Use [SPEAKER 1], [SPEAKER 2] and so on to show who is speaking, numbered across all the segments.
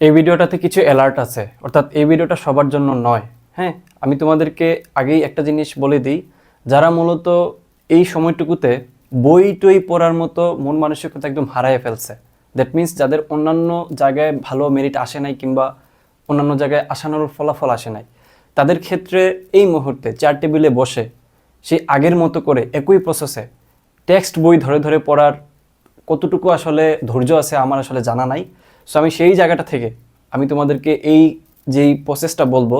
[SPEAKER 1] এই ভিডিওটাতে কিছু অ্যালার্ট আছে, অর্থাৎ এই ভিডিওটা সবার জন্য নয়। হ্যাঁ আমি তোমাদেরকে আগেই একটা জিনিস বলে দিই, যারা মূলত এই সময়টুকুতে বই টই পড়ার মতো মন মানসিকতা একদম হারায় ফেলছে। দ্যাট মিন্স যাদের অন্যান্য জায়গায় ভালো মেরিট আসে নাই কিংবা অন্যান্য জায়গায় আসানোর ফলাফল আসে নাই, তাদের ক্ষেত্রে এই মুহূর্তে চার টেবিলে বসে সে আগের মতো করে একই প্রসেসে টেক্সট বই ধরে ধরে পড়ার কতটুকু আসলে ধৈর্য আছে আমার আসলে জানা নাই। সো আমি সেই জায়গাটা থেকে আমি তোমাদেরকে এই যেই প্রসেসটা বলব,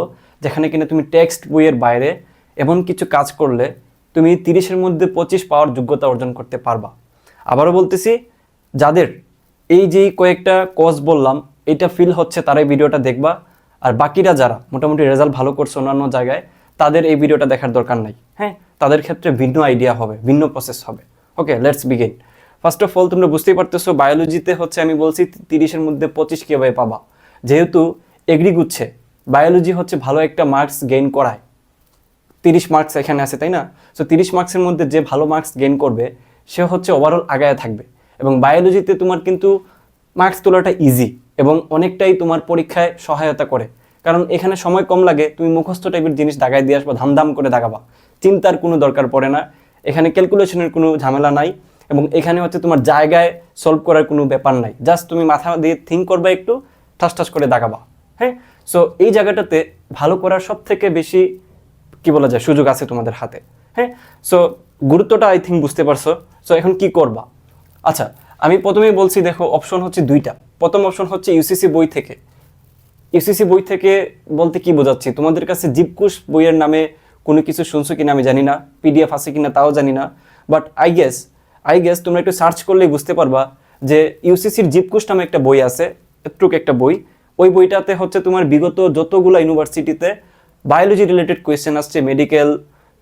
[SPEAKER 1] যেখানে কিনা তুমি টেক্সট বইয়ের বাইরে এমন কিছু কাজ করলে তুমি তিরিশের মধ্যে পঁচিশ পাওয়ার যোগ্যতা অর্জন করতে পারবা। আবারও বলতেছি, যাদের এই যেই কয়েকটা কজ বললাম, এটা ফিল হচ্ছে, তারাই ভিডিওটা দেখবা। আর বাকিরা যারা মোটামুটি রেজাল্ট ভালো করছে অন্যান্য জায়গায়, তাদের এই ভিডিওটা দেখার দরকার নাই। হ্যাঁ তাদের ক্ষেত্রে ভিন্ন আইডিয়া হবে, ভিন্ন প্রসেস হবে। Okay let's begin first of all তোমরা বুঝতেই পারতেছো বায়োলজিতে হচ্ছে আমি বলছি তিরিশের মধ্যে পঁচিশ কীভাবে পাবা। যেহেতু এগ্রি গুচ্ছে বায়োলজি হচ্ছে ভালো একটা মার্কস গেইন করায়। তিরিশ মার্কস এখানে আছে, তাই না? সো তিরিশ মার্কসের মধ্যে যে ভালো মার্কস গেইন করবে, সে হচ্ছে ওভারঅল আগায় থাকবে। এবং বায়োলজিতে তোমার কিন্তু মার্কস তোলাটা ইজি এবং অনেকটাই তোমার পরীক্ষায় সহায়তা করে। কারণ এখানে সময় কম লাগে, তুমি মুখস্থ টাইপের জিনিস দাগায় দিয়ে আসবা, ধামধাম করে দাগাবা। চিন্তার কোনো দরকার পড়ে না। এখানে ক্যালকুলেশনের কোনো ঝামেলা নাই। এবং এখানে হচ্ছে তোমার জায়গায় সলভ করার কোনো ব্যাপার নাই। জাস্ট তুমি মাথা দিয়ে থিঙ্ক করবে একটু, ঠাস ঠাস করে দাগাবা হ্যাঁ? সো এই জায়গাটাতে ভালো করার সব থেকে বেশি কি বলা যায়, সুযোগ আছে তোমাদের হাতে হ্যাঁ? সো গুরুত্বটা আই থিঙ্ক বুঝতে পারছ। সো এখন কি করবা? আচ্ছা আমি প্রথমেই বলছি, দেখো অপশন হচ্ছে দুইটা। প্রথম অপশন হচ্ছে ইউসিসি বই থেকে। ইউসিসি বই থেকে বলতে কি বোঝাচ্ছি? তোমাদের কাছে জীবকুশ বইয়ের নামে কোনো কিছু শুনছো কিনা আমি জানি না পিডিএফ আছে কিনা তাও জানি না but I guess I guess তোমরা একটু সার্চ করলেই বুঝতে পারবা যে ইউসিসির জীবকুশ নামে একটা বই আছে এটুক একটা বই। ওই বইটাতে হচ্ছে তোমার বিগত যতগুলো ইউনিভার্সিটিতে বায়োলজি রিলেটেড কোয়েশ্চেন আসছে মেডিকেল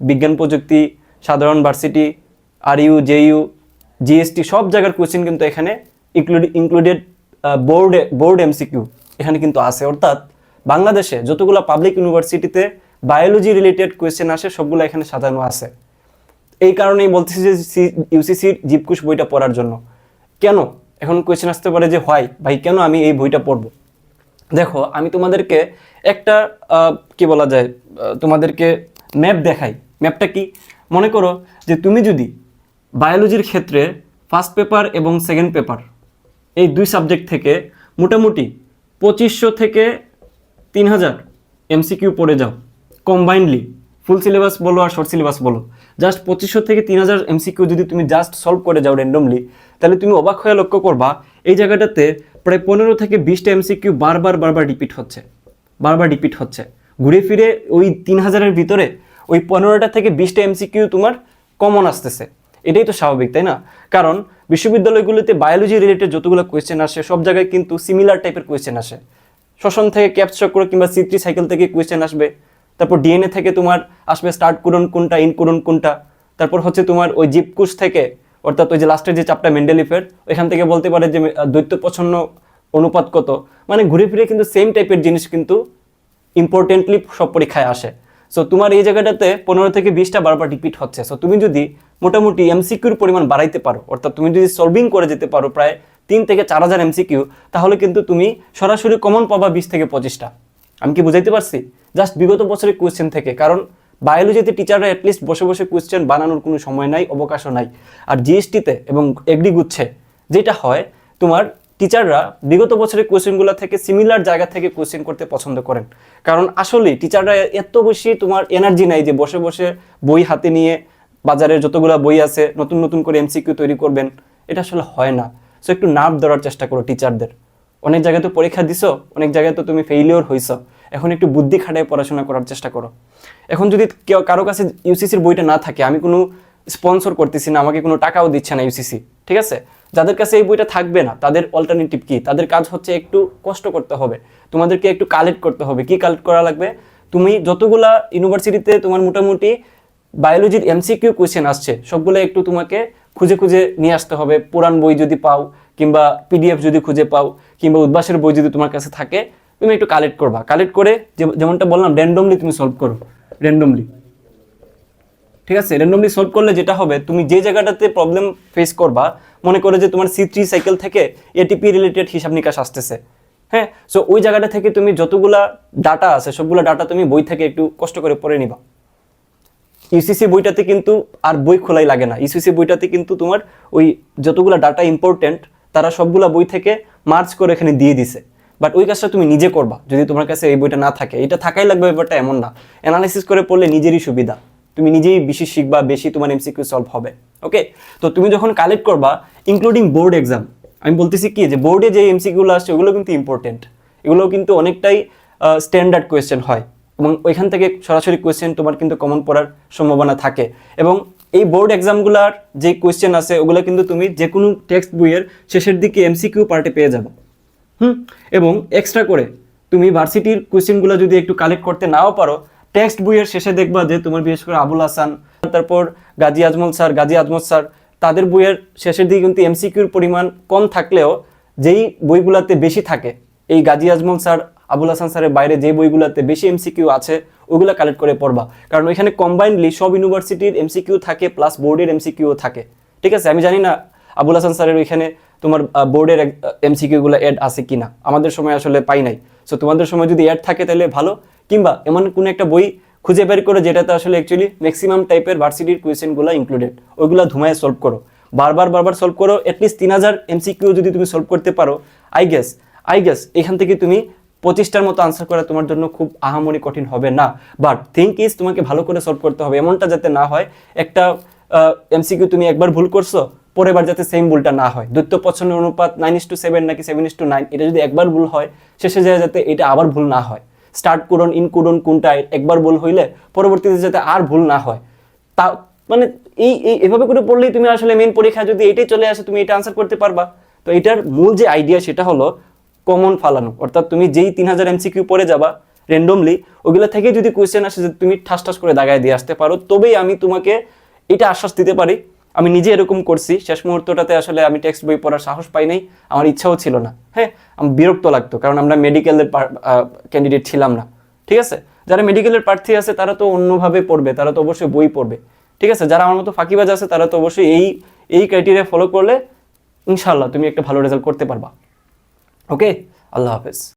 [SPEAKER 1] বিজ্ঞান প্রযুক্তি, সাধারণ varsity R U J U GST সব জায়গার কোয়েশ্চেন কিন্তু এখানে include included board board MCQ এখানে কিন্তু আছে। অর্থাৎ বাংলাদেশে যতগুলো পাবলিক ইউনিভার্সিটিতে বায়োলজি রিলেটেড কোয়েশ্চেন আসে, সবগুলো এখানে সাজানো আছে। এই কারণেই বলতেছি যে ইউসিসির জীবকুশ বইটা পড়ার জন্য। কেন? এখন কোয়েশ্চেন আসতে পারে যে হয় ভাই, কেন আমি এই বইটা পড়ব? দেখো, আমি তোমাদেরকে একটা কি বলা যায় তোমাদেরকে ম্যাপ দেখাই। ম্যাপটা কি? মনে করো যে তুমি যদি বায়োলজির ক্ষেত্রে ফার্স্ট পেপার এবং সেকেন্ড পেপার এই দুই সাবজেক্ট থেকে মোটামুটি পঁচিশশো থেকে তিন হাজার এমসিকিউ পড়ে যাও। কম্বাইন্ডলি ফুল সিলেবাস বলো আর শর্ট সিলেবাস বলো। জাস্ট পঁচিশশো থেকে তিন হাজার এমসিকিউ যদি তুমি জাস্ট সলভ করে যাও র্যান্ডমলি তাহলে তুমি অবাক হয়ে লক্ষ্য করবা, এই জায়গাটাতে প্রায় পনেরো থেকে বিশটা এমসিকিউ বারবার বারবার রিপিট হচ্ছে, বারবার রিপিট হচ্ছে। ঘুরে ফিরে ওই তিন হাজারের ভিতরে ওই পনেরোটা থেকে বিশটা এমসিকিউ তোমার কমন আসতেছে। এটাই তো স্বাভাবিক, তাই না? কারণ বিশ্ববিদ্যালয়গুলোতে বায়োলজি রিলেটেড যতগুলো কোয়েশ্চেন আসে, সব জায়গায় কিন্তু সিমিলার টাইপের কোয়েশ্চেন আসে। শ্বসন থেকে ক্যাপস চক্র কিংবা সিত্রি সাইকেল থেকে কোয়েশ্চেন আসবে। তারপর ডিএনএ থেকে তোমার আসবে স্টার্ট কোডন কোনটা ইন কোডন কোনটা। তারপর হচ্ছে তোমার ওই জীবকুশ থেকে, অর্থাৎ ওই যে লাস্টের যে চাপটা মেন্ডেলিফের ওইখান থেকে বলতে পারে যে দৈত্য পছন্দ অনুপাত কত। মানে ঘুরে ফিরে কিন্তু সেম টাইপের জিনিস কিন্তু ইম্পর্টেন্টলি সব পরীক্ষায় আসে। সো তোমার এই জায়গাটাতে পনেরো থেকে বিশটা বারবার রিপিট হচ্ছে। সো তুমি যদি মোটামুটি এমসিকিউর পরিমাণ বাড়াইতে পারো, অর্থাৎ তুমি যদি সলভিং করে যেতে পারো প্রায় তিন থেকে চার হাজার এমসিকিউ তাহলে কিন্তু তুমি সরাসরি কমন পাবা বিশ থেকে পঁচিশটা। আমি কি বুঝাইতে পারছি? জাস্ট বিগত বছরের কোয়েশ্চেন থেকে, কারণ বায়োলজিতে টিচাররা অ্যাটলিস্ট বসে বসে কোয়েশ্চেন বানানোর কোনো সময় নাই, অবকাশও নাই। আর জিএসটিতে এবং এগ্রি গুচ্ছে যেটা হয়, তোমার টিচাররা বিগত বছরের কোয়েশ্চেনগুলো থেকে সিমিলার জায়গা থেকে কোয়েশ্চেন করতে পছন্দ করেন। কারণ আসলে টিচাররা এত বেশি তোমার এনার্জি নাই যে বসে বসে বই হাতে নিয়ে বাজারের যতগুলো বই আছে, নতুন নতুন করে এমসিকিউ তৈরি করবেন। এটা আসলে হয় না। সো একটু নার্ভ ধরার চেষ্টা করো টিচারদের অনেক জায়গায় তো পরীক্ষা দিছো, অনেক জায়গায় তো তুমি ফেইলিওর হইছো। এখন একটু বুদ্ধি খাটায় পড়াশোনা করার চেষ্টা করো। এখন যদি কেউ কারও কাছে ইউসিসির বইটা না থাকে, আমি কোনো স্পন্সর করতেছি না, আমাকে কোনো টাকাও দিচ্ছে না ইউসিসি ঠিক আছে? যাদের কাছে এই বইটা থাকবে না, তাদের অল্টারনেটিভ কি? তাদের কাজ হচ্ছে একটু কষ্ট করতে হবে, তোমাদেরকে একটু কালেক্ট করতে হবে। কি কালেক্ট করা লাগবে? তুমি যতগুলা ইউনিভার্সিটিতে তোমার মোটামুটি বায়োলজির এমসিকিউ কোয়েশ্চেন আসছে, সবগুলো একটু তোমাকে খুঁজে খুঁজে নিয়ে আসতে হবে। পুরান বই যদি পাও কিংবা পিডিএফ যদি খুঁজে পাও কিংবা উদ্বাসের বই যদি তোমার কাছে থাকে, তুমি একটু কালেক্ট করবা। কালেক্ট করে যেমনটা বললাম র্যান্ডমলি তুমি সলভ করো। র্যান্ডমলি ঠিক আছে? র্যান্ডমলি সলভ করলে যেটা হবে, তুমি যে জায়গাটাতে প্রবলেম ফেস করবা, মনে করে যে তোমার সি থ্রি সাইকেল থেকে এটিপি রিলেটেড হিসাব নিকাশ আসতেছে। হ্যাঁ? সো ওই জায়গাটা থেকে তুমি যতগুলা ডাটা আছে, সবগুলা ডাটা তুমি বই থেকে একটু কষ্ট করে পড়ে নিবা। ইউসিসি বইটাতে কিন্তু আর বই খোলাই লাগে না। ইউসিসি বইটাতে কিন্তু তোমার ওই যতগুলো ডাটা ইম্পর্টেন্ট তারা সবগুলা বই থেকে মার্চ করে এখানে দিয়ে দিছে। বাট ওই কাজটা তুমি নিজে করবা, যদি তোমার কাছে এই বইটা না থাকে। এটা থাকাই লাগবে ব্যাপারটা এমন না। অ্যানালাইসিস করে পড়লে নিজেরই সুবিধা। তুমি নিজেই বেশি শিখবা, বেশি তোমার এমসিকিউ সলভ হবে। ওকে তো তুমি যখন কালেক্ট করবা ইনক্লুডিং বোর্ড এক্সাম আমি বলতেছি কি, যে বোর্ডে যে এমসিকিউগুলো আসছে, ওগুলো কিন্তু ইম্পর্টেন্ট এগুলো কিন্তু অনেকটাই স্ট্যান্ডার্ড কোয়েশ্চেন হয়। এবং ওইখান থেকে সরাসরি কোয়েশ্চেন তোমার কিন্তু কমন পড়ার সম্ভাবনা থাকে। এবং এই বোর্ড এক্সামগুলার যে কোয়েশ্চেন আছে, ওগুলো কিন্তু তুমি যে কোনো টেক্সট বইয়ের শেষের দিকে এমসিকিউ পার্টে পেয়ে যাবে। হুম? এবং এক্সট্রা করে তুমি ভার্সিটির কোয়েশ্চেনগুলো যদি একটু কালেক্ট করতে নাও পারো টেক্সট বইয়ের শেষে দেখবা যে তোমার বিশেষ করে আবুল হাসান, তারপর গাজী আজমল স্যার, গাজী আজমল স্যার, তাদের বইয়ের শেষের দিকে কিন্তু এমসিকিউর পরিমাণ কম থাকলেও যেই বইগুলোতে বেশি থাকে, এই গাজী আজমল স্যার আবুল হাসান স্যারের বাইরে যে বইগুলোতে বেশি এমসিকিউ আছে, ওগুলো কালেক্ট করে পড়বা। কারণ ওইখানে কম্বাইন্ডলি সব ইউনিভার্সিটির এমসিকিউ থাকে প্লাস বোর্ডের এমসিকিউ থাকে। ঠিক আছে? আমি জানি না আবুল হাসান স্যারের ওইখানে তোমার বোর্ডের এমসিকিউগুলো অ্যাড আছে কিনা। আমাদের সময় আসলে পাই নাই। সো তোমাদের সময় যদি অ্যাড থাকে তাহলে ভালো। কিংবা এমন কোনো একটা বই খুঁজে বের করো যেটাতে আসলে অ্যাকচুয়ালি ম্যাক্সিমাম টাইপের ভার্সিটির কোয়েশ্চেনগুলো ইনক্লুডেড ওইগুলো ধুমায় সলভ করো। বারবার বারবার সলভ করো অ্যাটলিস্ট তিন হাজার এমসিকিউ যদি তুমি সলভ করতে পারো আই গেস আই গেস এখান থেকে তুমি পঁচিশটার মতো আনসার করা তোমার জন্য খুব আহামরি কঠিন হবে না। বাট থিঙ্ক ইজ তোমাকে ভালো করে সলভ করতে হবে। এমনটা যাতে না হয়, একটা এমসিকিউ তুমি একবার ভুল করছ, পরের বার যাতে সেম ভুলটা না হয়। দৈত্য পছন্দের অনুপাত নাইন ইস টু সেভেন নাকি সেভেন ইস টু নাইন এটা যদি একবার ভুল হয়, শেষে যায় যাতে এটা আবার ভুল না হয়। স্টার্ট করুন ইন করুন, কোনটা একবার ভুল হইলে, পরবর্তীতে যাতে আর ভুল না হয়। তা মানে এই এই, এভাবে করে পড়লেই তুমি আসলে মেন পরীক্ষা যদি এটাই চলে আসে, তুমি এটা আনসার করতে পারবা। তো এটার মূল যে আইডিয়া সেটা হলো কমন ফালানো। অর্থাৎ তুমি যেই তিন হাজার এমসিকিউ পড়ে যাবা র্যান্ডমলি ওগুলো থেকে যদি কোয়েশ্চেন আসে যে তুমি ঠাস ঠাস করে দাগায় দিয়ে আসতে পারো, তবেই আমি তোমাকে এটা আশ্বাস দিতে পারি। আমি নিজে এরকম করছি। শেষ মুহূর্তটাতে আসলে আমি টেক্সট বই পড়ার সাহস পাই নাই। আমার ইচ্ছাও ছিল না। হ্যাঁ আমার বিরক্ত লাগতো, কারণ আমরা মেডিকেলের ক্যান্ডিডেট ছিলাম না। ঠিক আছে? যারা মেডিকেলের প্রার্থী আছে, তারা তো অন্যভাবে পড়বে, তারা তো অবশ্যই বই পড়বে। ঠিক আছে? যারা আমার মতো ফাঁকিবাজ আছে, তারা তো অবশ্যই এই এই ক্রাইটেরিয়া ফলো করলে ইনশাল্লাহ তুমি একটা ভালো রেজাল্ট করতে পারবা। ওকে আল্লাহ হাফেজ